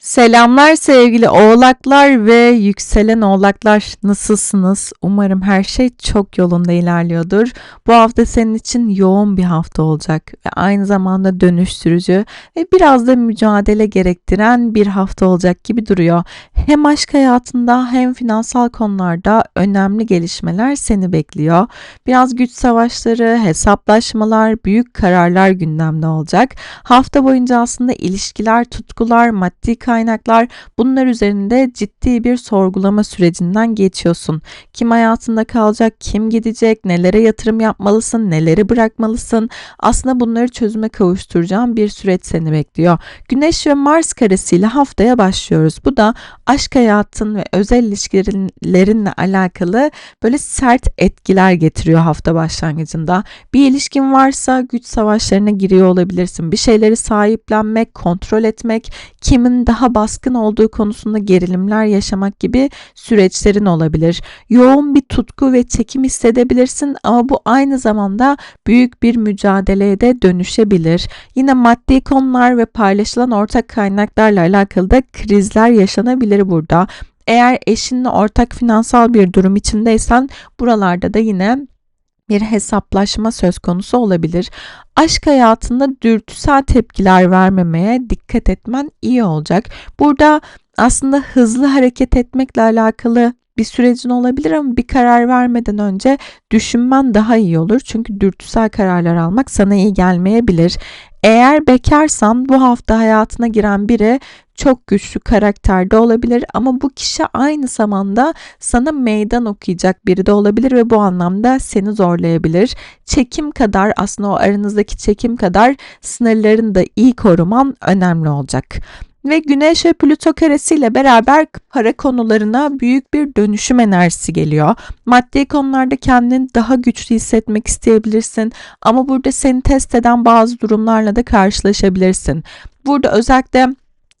Selamlar sevgili oğlaklar ve yükselen oğlaklar nasılsınız? Umarım her şey çok yolunda ilerliyordur. Bu hafta senin için yoğun bir hafta olacak ve aynı zamanda dönüştürücü ve biraz da mücadele gerektiren bir hafta olacak gibi duruyor. Hem aşk hayatında hem finansal konularda önemli gelişmeler seni bekliyor. Biraz güç savaşları, hesaplaşmalar, büyük kararlar gündemde olacak. Hafta boyunca aslında ilişkiler, tutkular, maddi kaynaklar bunlar üzerinde ciddi bir sorgulama sürecinden geçiyorsun. Kim hayatında kalacak, kim gidecek, nelere yatırım yapmalısın, neleri bırakmalısın. Aslında bunları çözüme kavuşturacağın bir süreç seni bekliyor. Güneş ve Mars karesiyle haftaya başlıyoruz. Bu da aşk hayatın ve özel ilişkilerinle alakalı böyle sert etkiler getiriyor hafta başlangıcında. Bir ilişkin varsa güç savaşlarına giriyor olabilirsin. Bir şeyleri sahiplenmek, kontrol etmek, kimin daha baskın olduğu konusunda gerilimler yaşamak gibi süreçlerin olabilir. Yoğun bir tutku ve çekim hissedebilirsin ama bu aynı zamanda büyük bir mücadeleye de dönüşebilir. Yine maddi konular ve paylaşılan ortak kaynaklarla alakalı da krizler yaşanabilir burada. Eğer eşinle ortak finansal bir durum içindeysen buralarda da yine bir hesaplaşma söz konusu olabilir. Aşk hayatında dürtüsel tepkiler vermemeye dikkat etmen iyi olacak. Burada aslında hızlı hareket etmekle alakalı bir sürecin olabilir ama bir karar vermeden önce düşünmen daha iyi olur. Çünkü dürtüsel kararlar almak sana iyi gelmeyebilir. Eğer bekarsan bu hafta hayatına giren biri çok güçlü karakterde olabilir ama bu kişi aynı zamanda sana meydan okuyacak biri de olabilir ve bu anlamda seni zorlayabilir. Çekim kadar aslında o aranızdaki çekim kadar sınırlarını da iyi koruman önemli olacak ve Güneş ve Plüto karesiyle beraber para konularına büyük bir dönüşüm enerjisi geliyor. Maddi konularda kendini daha güçlü hissetmek isteyebilirsin ama burada seni test eden bazı durumlarla da karşılaşabilirsin. Burada özellikle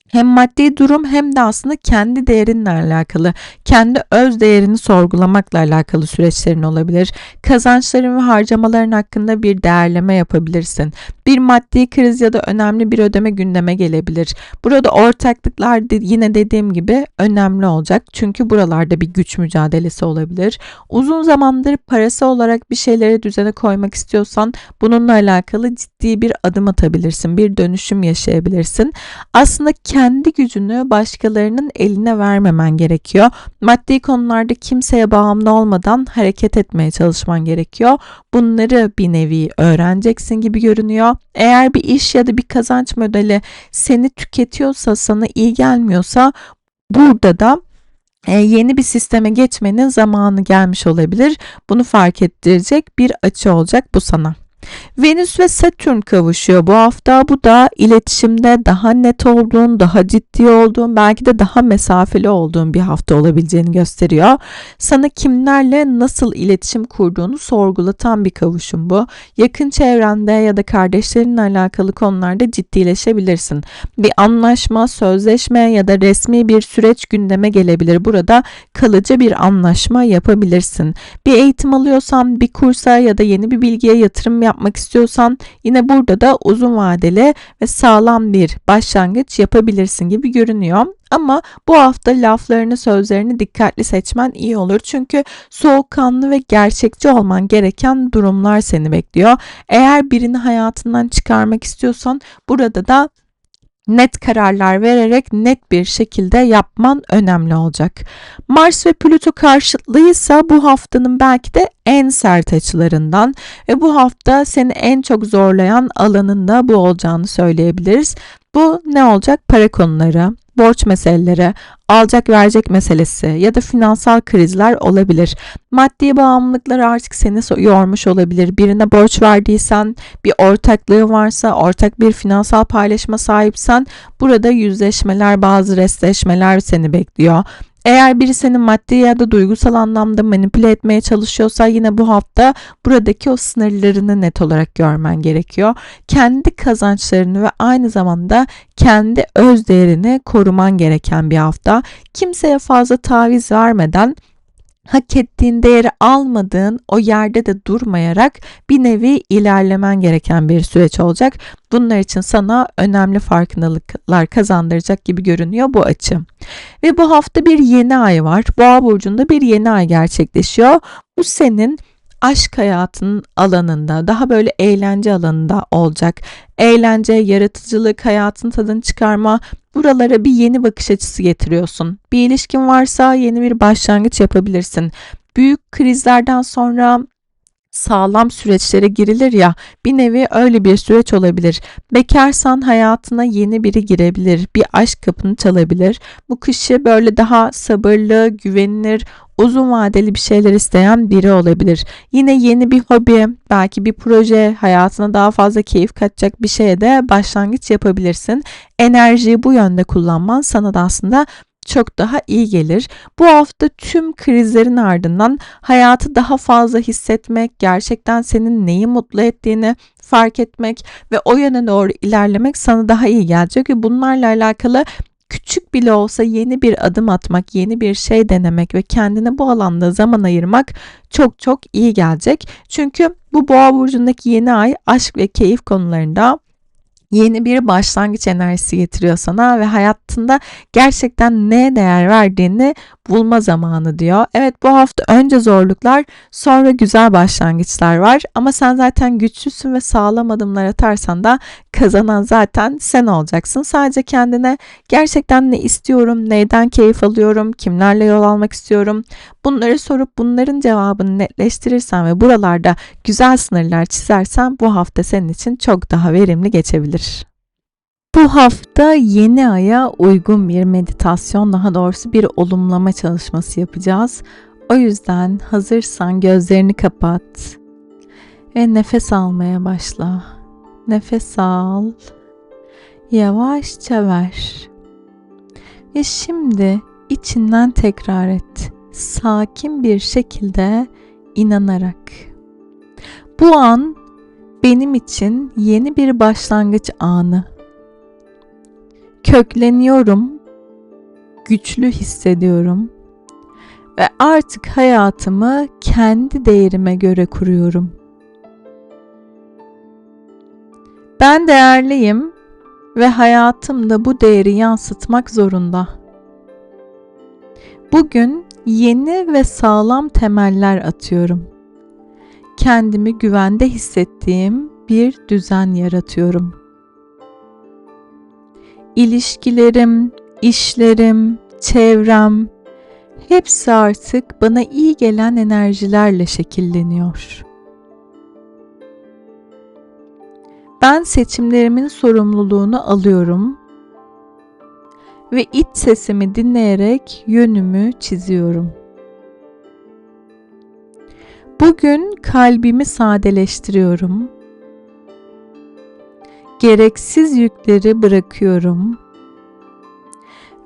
hem maddi durum hem de aslında kendi değerinle alakalı, kendi öz değerini sorgulamakla alakalı süreçlerin olabilir. Kazançların ve harcamaların hakkında bir değerleme yapabilirsin. Bir maddi kriz ya da önemli bir ödeme gündeme gelebilir. Burada ortaklıklar yine dediğim gibi önemli olacak. Çünkü buralarda bir güç mücadelesi olabilir. Uzun zamandır parası olarak bir şeyleri düzene koymak istiyorsan bununla alakalı ciddi bir adım atabilirsin. Bir dönüşüm yaşayabilirsin. Aslında kendi gücünü başkalarının eline vermemen gerekiyor. Maddi konularda kimseye bağımlı olmadan hareket etmeye çalışman gerekiyor. Bunları bir nevi öğreneceksin gibi görünüyor. Eğer bir iş ya da bir kazanç modeli seni tüketiyorsa, sana iyi gelmiyorsa burada da e, yeni bir sisteme geçmenin zamanı gelmiş olabilir. Bunu fark ettirecek bir açı olacak bu sana. Venüs ve Satürn kavuşuyor bu hafta. Bu da iletişimde daha net olduğun, daha ciddi olduğun, belki de daha mesafeli olduğun bir hafta olabileceğini gösteriyor. Sana kimlerle nasıl iletişim kurduğunu sorgulatan bir kavuşum bu. Yakın çevrende ya da kardeşlerinle alakalı konularda ciddileşebilirsin. Bir anlaşma, sözleşme ya da resmi bir süreç gündeme gelebilir. Burada kalıcı bir anlaşma yapabilirsin. Bir eğitim alıyorsan bir kursa ya da yeni bir bilgiye yatırım yapmak istiyorsan yine burada da uzun vadeli ve sağlam bir başlangıç yapabilirsin gibi görünüyor. Ama bu hafta laflarını, sözlerini dikkatli seçmen iyi olur. Çünkü soğukkanlı ve gerçekçi olman gereken durumlar seni bekliyor. Eğer birini hayatından çıkarmak istiyorsan burada da net kararlar vererek net bir şekilde yapman önemli olacak. Mars ve Plüto karşıtlığıysa bu haftanın belki de en sert açılarından ve bu hafta seni en çok zorlayan alanın da bu olacağını söyleyebiliriz. Bu ne olacak? Para konuları, borç meseleleri, alacak verecek meselesi ya da finansal krizler olabilir. Maddi bağımlılıklar artık seni yormuş olabilir. Birine borç verdiysen, bir ortaklığı varsa, ortak bir finansal paylaşma sahipsen burada yüzleşmeler, bazı restleşmeler seni bekliyor. Eğer biri seni maddi ya da duygusal anlamda manipüle etmeye çalışıyorsa yine bu hafta buradaki o sınırlarını net olarak görmen gerekiyor. Kendi kazançlarını ve aynı zamanda kendi öz değerini koruman gereken bir hafta. Kimseye fazla taviz vermeden hak ettiğin değeri almadığın o yerde de durmayarak bir nevi ilerlemen gereken bir süreç olacak. Bunlar için sana önemli farkındalıklar kazandıracak gibi görünüyor bu açı. Ve bu hafta bir yeni ay var. Boğa burcunda bir yeni ay gerçekleşiyor. Bu senin aşk hayatının alanında, daha böyle eğlence alanında olacak. Eğlence, yaratıcılık, hayatın tadını çıkarma, buralara bir yeni bakış açısı getiriyorsun. Bir ilişkin varsa yeni bir başlangıç yapabilirsin. Büyük krizlerden sonra sağlam süreçlere girilir ya bir nevi öyle bir süreç olabilir. Bekarsan hayatına yeni biri girebilir. Bir aşk kapını çalabilir. Bu kişi böyle daha sabırlı, güvenilir, uzun vadeli bir şeyler isteyen biri olabilir. Yine yeni bir hobi, belki bir proje, hayatına daha fazla keyif katacak bir şeye de başlangıç yapabilirsin. Enerjiyi bu yönde kullanman sana da aslında çok daha iyi gelir. Bu hafta tüm krizlerin ardından hayatı daha fazla hissetmek, gerçekten senin neyi mutlu ettiğini fark etmek ve o yöne doğru ilerlemek sana daha iyi gelecek ve bunlarla alakalı küçük bile olsa yeni bir adım atmak, yeni bir şey denemek ve kendine bu alanda zaman ayırmak çok çok iyi gelecek. Çünkü bu boğa burcundaki yeni ay aşk ve keyif konularında yeni bir başlangıç enerjisi getiriyor sana ve hayatında gerçekten neye değer verdiğini bulma zamanı diyor. Evet bu hafta önce zorluklar sonra güzel başlangıçlar var ama sen zaten güçlüsün ve sağlam adımlar atarsan da kazanan zaten sen olacaksın. Sadece kendine gerçekten ne istiyorum, neyden keyif alıyorum, kimlerle yol almak istiyorum bunları sorup bunların cevabını netleştirirsen ve buralarda güzel sınırlar çizersen bu hafta senin için çok daha verimli geçebilir. Bu hafta yeni aya uygun bir meditasyon, daha doğrusu bir olumlama çalışması yapacağız. O yüzden hazırsan gözlerini kapat ve nefes almaya başla. Nefes al. Yavaşça ver. Ve şimdi içinden tekrar et. Sakin bir şekilde inanarak. Bu an benim için yeni bir başlangıç anı kökleniyorum, güçlü hissediyorum ve artık hayatımı kendi değerime göre kuruyorum. Ben değerliyim ve hayatımda bu değeri yansıtmak zorunda. Bugün yeni ve sağlam temeller atıyorum. Kendimi güvende hissettiğim bir düzen yaratıyorum ilişkilerim, işlerim, çevrem hepsi artık bana iyi gelen enerjilerle şekilleniyor. Ben seçimlerimin sorumluluğunu alıyorum ve iç sesimi dinleyerek yönümü çiziyorum. Bugün kalbimi sadeleştiriyorum gereksiz yükleri bırakıyorum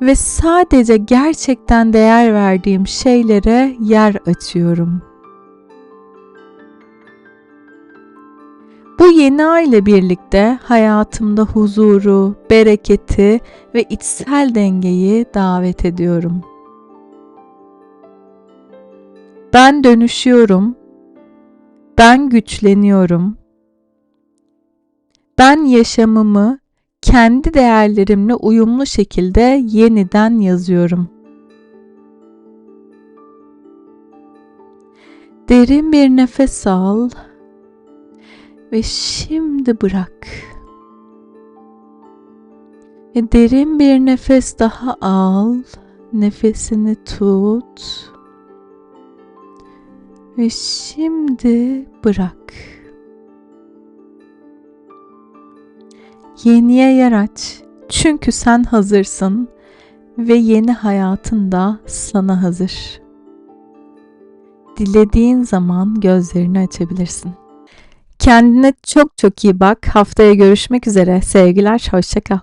ve sadece gerçekten değer verdiğim şeylere yer açıyorum. Bu yeni ay ile birlikte hayatımda huzuru, bereketi ve içsel dengeyi davet ediyorum. Ben dönüşüyorum. Ben güçleniyorum ben yaşamımı kendi değerlerimle uyumlu şekilde yeniden yazıyorum. Derin bir nefes al ve şimdi bırak. Ve derin bir nefes daha al. Nefesini tut. Ve şimdi bırak. Yeniye yer aç. Çünkü sen hazırsın ve yeni hayatın da sana hazır. Dilediğin zaman gözlerini açabilirsin. Kendine çok çok iyi bak. Haftaya görüşmek üzere. Sevgiler, hoşça kal.